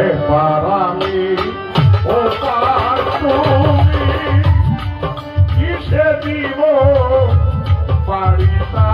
এবার আমি ও পার তুমি কিসে দিব পারিতা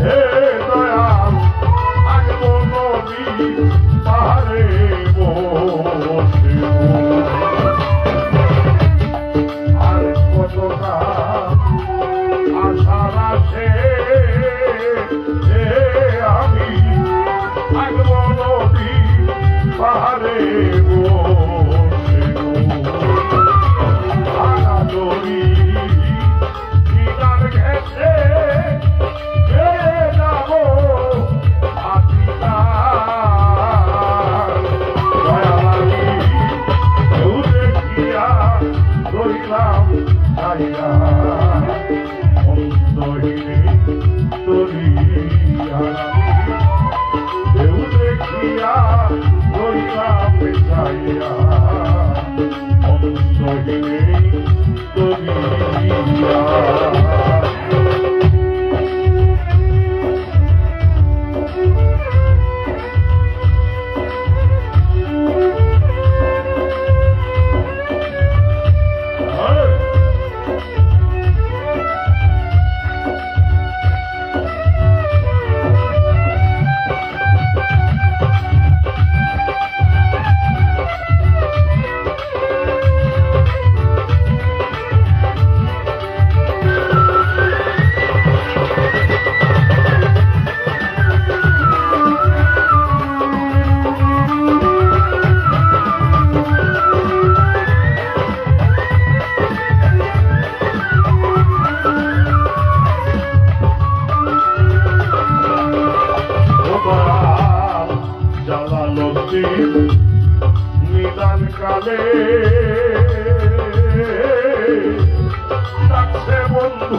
হে দয়া আগলো নবী পাহাড়ে বসে আর কত আশার আছে আমি আগলো নবী পাহাড়ে বসে দেখলাম অন্তরে তরিয়া দেখিয়া ধরিলাম ছাইয়া কালে। ডাকছে বন্ধু